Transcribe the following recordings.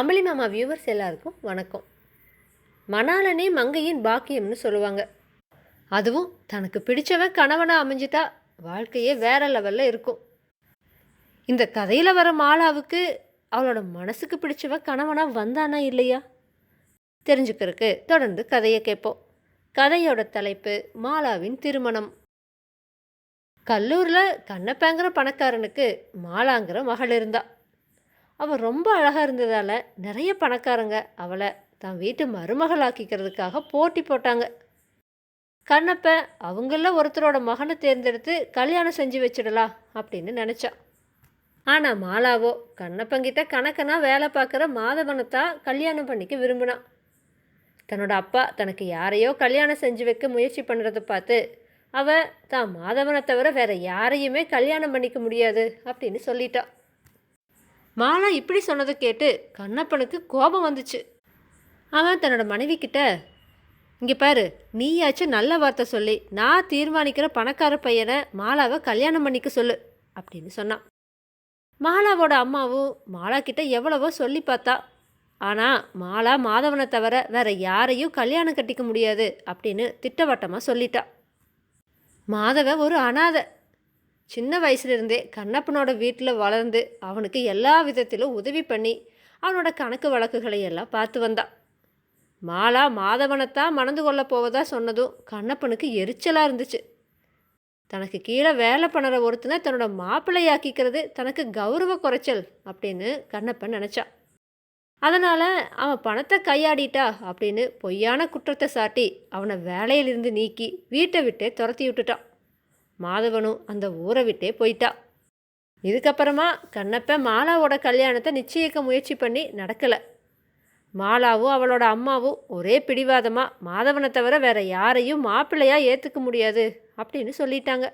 அம்பளி மாமா வியூவர்ஸ் எல்லாருக்கும் வணக்கம். மணாலனே மங்கையின் பாக்கியம்னு சொல்லுவாங்க. அதுவும் தனக்கு பிடிச்சவன் கணவனாக அமைஞ்சிட்டா வாழ்க்கையே வேற லெவலில் இருக்கும். இந்த கதையில் வர மாலாவுக்கு அவளோட மனசுக்கு பிடிச்சவன் கணவனாக வந்தானா இல்லையா? தெரிஞ்சுக்கிறதுக்கு தொடர்ந்து கதையை கேட்போம். கதையோட தலைப்பு மாலாவின் திருமணம். கல்லூரில் கண்ணப்பேங்கிற பணக்காரனுக்கு மாலாங்கிற மகள் இருந்தாள் அவள் ரொம்ப அழகாக இருந்ததால் நிறைய பணக்காரங்க அவளை தன் வீட்டு மருமகளாக்கிக்கிறதுக்காக போட்டி போட்டாங்க. கண்ணப்ப அவங்கள ஒருத்தரோட மகனை தேர்ந்தெடுத்து கல்யாணம் செஞ்சு வச்சிடலாம் அப்படின்னு நினச்சான் ஆனால் மாலாவோ கண்ணப்பங்கிட்ட கணக்கனாக வேலை பார்க்குற மாதவனைத்தான் கல்யாணம் பண்ணிக்க விரும்பினான் தன்னோட அப்பா தனக்கு யாரையோ கல்யாணம் செஞ்சு வைக்க முயற்சி பண்ணுறதை பார்த்து அவ தான் மாதவனை தவிர வேற யாரையுமே கல்யாணம் பண்ணிக்க முடியாது அப்படின்னு சொல்லிட்டான் மாலா இப்படி சொன்னதை கேட்டு கண்ணப்பனுக்கு கோபம் வந்துச்சு. அவன் தன்னோட மனைவி கிட்ட இங்கே பாரு நீயாச்சும் நல்ல வார்த்தை சொல்லி நான் தீர்மானிக்கிற பணக்கார பையனை மாலாவை கல்யாணம் பண்ணிக்க சொல்லு அப்படின்னு சொன்னான். மாலாவோட அம்மாவும் மாலா கிட்ட எவ்வளவோ சொல்லி பார்த்தா ஆனால் மாலா மாதவனை தவிர வேற யாரையும் கல்யாணம் கட்டிக்க முடியாது அப்படின்னு திட்டவட்டமாக சொல்லிட்டா. மாதவன் ஒரு அனாதை சின்ன வயசுலேருந்தே கண்ணப்பனோட வீட்டில் வளர்ந்து அவனுக்கு எல்லா விதத்திலும் உதவி பண்ணி அவனோட கணக்கு வழக்குகளை எல்லாம் பார்த்து வந்தான் மாலா மாதவனைத்தான் மணந்து கொள்ள போவதா சொன்னதும் கண்ணப்பனுக்கு எரிச்சலாக இருந்துச்சு. தனக்கு கீழே வேலை பண்ணுற ஒருத்தனை தன்னோட மாப்பிள்ளையாக்கிக்கிறது தனக்கு கௌரவ குறைச்சல் அப்படின்னு கண்ணப்பன் நினச்சான் அதனால் அவன் பணத்தை கையாடிட்டா அப்படின்னு பொய்யான குற்றத்தை சாட்டி அவனை வேலையிலிருந்து நீக்கி வீட்டை விட்டே துரத்தி விட்டுட்டான். மாதவனும் அந்த ஊரை விட்டே போயிட்டா. இதுக்கப்புறமா கண்ணப்ப மாலாவோட கல்யாணத்தை நிச்சயிக்க முயற்சி பண்ணி நடக்கலை. மாலாவும் அவளோட அம்மாவும் ஒரே பிடிவாதமாக மாதவனை தவிர வேற யாரையும் மாப்பிள்ளையாக ஏற்றுக்க முடியாது அப்படின்னு சொல்லிட்டாங்க.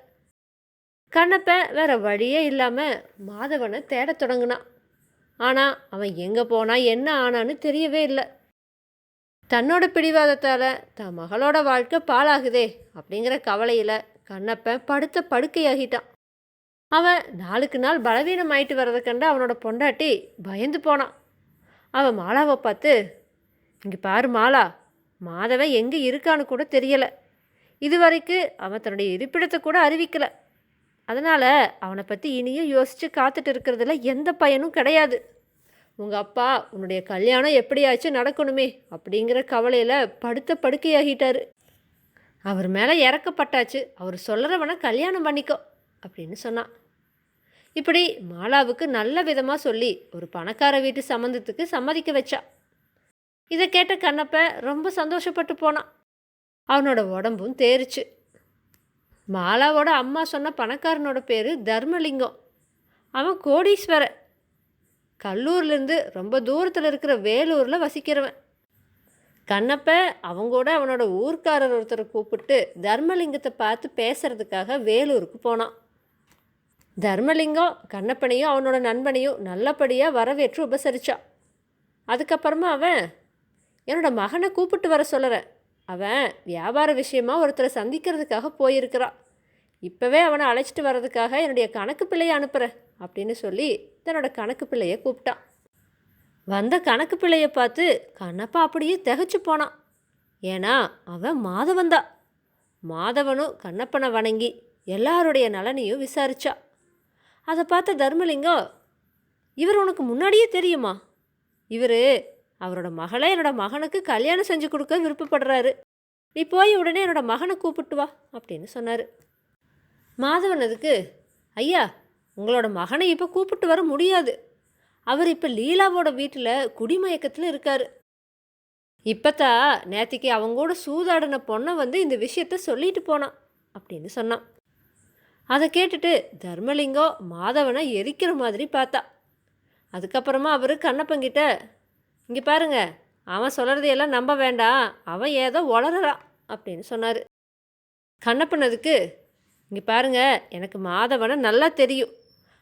கண்ணப்பன் வேற வழியே இல்லாமல் மாதவனை தேடத் தொடங்கினான் ஆனால் அவன் எங்கே போனால் என்ன ஆனான்னு தெரியவே இல்லை. தன்னோட பிடிவாதத்தால் தன் மகளோட வாழ்க்கை பாழாகுதே அப்படிங்கிற கவலையில் கண்ணப்பன் படுத்த படுக்கையாகிட்டான். அவன் நாளுக்கு நாள் பலவீனம் ஆயிட்டு வர்றதை கண்டு அவனோட பொண்டாட்டி பயந்து போனான். அவன் மாலாவை பார்த்து இங்கே பாரு மாலா மாதவன் எங்கே இருக்கான்னு கூட தெரியலை. இது வரைக்கும் அவன் தன்னுடைய இருப்பிடத்தை கூட அறிவிக்கலை. அதனால் அவனை பற்றி இனியும் யோசித்து காத்துட்டு இருக்கிறதுல எந்த பயனும் கிடையாது. உங்கள் அப்பா உன்னுடைய கல்யாணம் எப்படியாச்சும் நடக்கணுமே அப்படிங்கிற கவலையில் படுத்த படுக்கையாகிட்டாரு. அவர் மேலே இறக்கப்பட்டாச்சு. அவர் சொல்கிறவனை கல்யாணம் பண்ணிக்கோ அப்படின்னு சொன்னான் இப்படி மாலாவுக்கு நல்ல விதமாக சொல்லி ஒரு பணக்கார வீட்டு சம்மந்தத்துக்கு சம்மதிக்க வச்சா. இதை கேட்ட கண்ணப்ப ரொம்ப சந்தோஷப்பட்டு போனான் அவனோட உடம்பும் தேறிச்சு மாலாவோட அம்மா சொன்ன பணக்காரனோட பேர் தர்மலிங்கம். அவன் கோடீஸ்வரன் கல்லூர்லேருந்து ரொம்ப தூரத்தில் இருக்கிற வேலூரில் வசிக்கிறவன். கண்ணப்ப அவங்கூட அவனோட ஊர்க்காரர் ஒருத்தரை கூப்பிட்டு தர்மலிங்கத்தை பார்த்து பேசுறதுக்காக வேலூருக்கு போனான். தர்மலிங்கம் கண்ணப்பனையும் அவனோட நண்பனையும் நல்லபடியாக வரவேற்று உபசரித்தான் அதுக்கப்புறமா அவன் என்னோட மகனை கூப்பிட்டு வர சொல்லுறேன். அவன் வியாபார விஷயமா ஒருத்தரை சந்திக்கிறதுக்காக போயிருக்கிறான். இப்போவே அவனை அழைச்சிட்டு வர்றதுக்காக என்னுடைய கணக்கு பிள்ளையை அனுப்புகிறேன் அப்படின்னு சொல்லி தன்னோட கணக்கு பிள்ளையை கூப்பிட்டான். வந்த கணக்கு பிள்ளையை பார்த்து கண்ணப்பா அப்படியே திகைச்சு போனான். ஏன்னா அவன் மாதவன்தா மாதவனும் கண்ணப்பனை வணங்கி எல்லாருடைய நலனையும் விசாரிச்சா. அதை பார்த்த தர்மலிங்கம் இவர் உனக்கு முன்னாடியே தெரியுமா? இவர் அவரோட மகளை என்னோட மகனுக்கு கல்யாணம் செஞ்சு கொடுக்க விருப்பப்படுறாரு. நீ போய் உடனே என்னோட மகனை கூப்பிட்டு வா அப்படின்னு சொன்னார். மாதவன் அதுக்கு ஐயா உங்களோட மகனை இப்போ கூப்பிட்டு வர முடியாது. அவர் இப்போ லீலாவோட வீட்டில் குடிமயக்கத்தில் இருக்கார். இப்போத்தா நேத்திக்கு அவங்கூட சூதாடின பொண்ணை வந்து இந்த விஷயத்த சொல்லிட்டு போனான் அப்படின்னு சொன்னான். அதை கேட்டுட்டு தர்மலிங்கம் மாதவனை எரிக்கிற மாதிரி பார்த்தா. அதுக்கப்புறமா அவர் கண்ணப்பங்கிட்ட இங்கே பாருங்க அவன் சொல்கிறதையெல்லாம் நம்ப வேண்டாம் அவன் ஏதோ உளறான் அப்படின்னு சொன்னார். கண்ணப்பனதுக்கு இங்கே பாருங்க எனக்கு மாதவனை நல்லா தெரியும்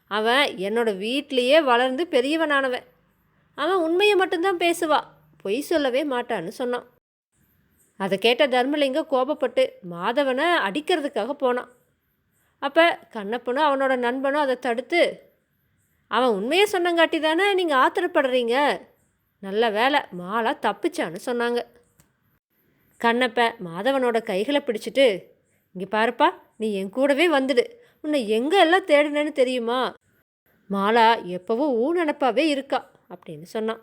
அவன் என்னோட வீட்லேயே வளர்ந்து பெரியவனானவன். அவன் உண்மையை மட்டும்தான் பேசுவா. பொய் சொல்லவே மாட்டான்னு சொன்னான். அதை கேட்ட தர்மலிங்கம் கோபப்பட்டு மாதவனை அடிக்கிறதுக்காக போனான். அப்போ கண்ணப்பனும் அவனோட நண்பனும் அதை தடுத்து அவன் உண்மையை சொன்னங்காட்டி தானே நீங்கள் ஆத்திரப்படுறீங்க? நல்ல வேலை மாலா தப்பிச்சான்னு சொன்னாங்க. கண்ணப்ப மாதவனோட கைகளை பிடிச்சிட்டு இங்கே பாருப்பா நீ என் கூடவே வந்துடு. உன்னை எங்கே எல்லாம் தேடினேன்னு தெரியுமா? மாலா எப்போவும் ஊ நினப்பாவே இருக்கா அப்படின்னு சொன்னான்.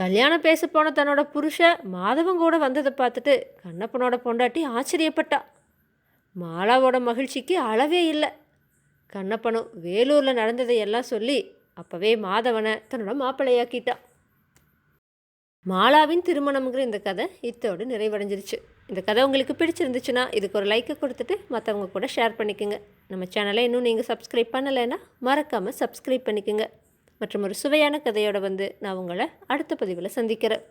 கல்யாணம் பேச போன தன்னோட புருஷன் மாதவன் கூட வந்ததை பார்த்துட்டு கண்ணப்பனோட பொண்டாட்டி ஆச்சரியப்பட்டா. மாலாவோட மகிழ்ச்சிக்கு அளவே இல்லை. கண்ணப்பனும் வேலூரில் நடந்ததை எல்லாம் சொல்லி அப்போவே மாதவனை தன்னோட மாப்பிள்ளையாக்கிட்டான் மாலாவின் திருமணம்ங்கிற இந்த கதை இத்தோடு நிறைவடைஞ்சிருச்சு. இந்த கதை உங்களுக்கு பிடிச்சிருந்துச்சுன்னா இதுக்கு ஒரு லைக்கை கொடுத்துட்டு மற்றவங்க கூட ஷேர் பண்ணிக்கோங்க. நம்ம சேனலை இன்னும் நீங்கள் சப்ஸ்கிரைப் பண்ணலைன்னா மறக்காமல் சப்ஸ்கிரைப் பண்ணிக்கோங்க. மற்றும் ஒரு சுவையான கதையோடு வந்து நான் உங்களை அடுத்த பதிவில் சந்திக்கிறேன்.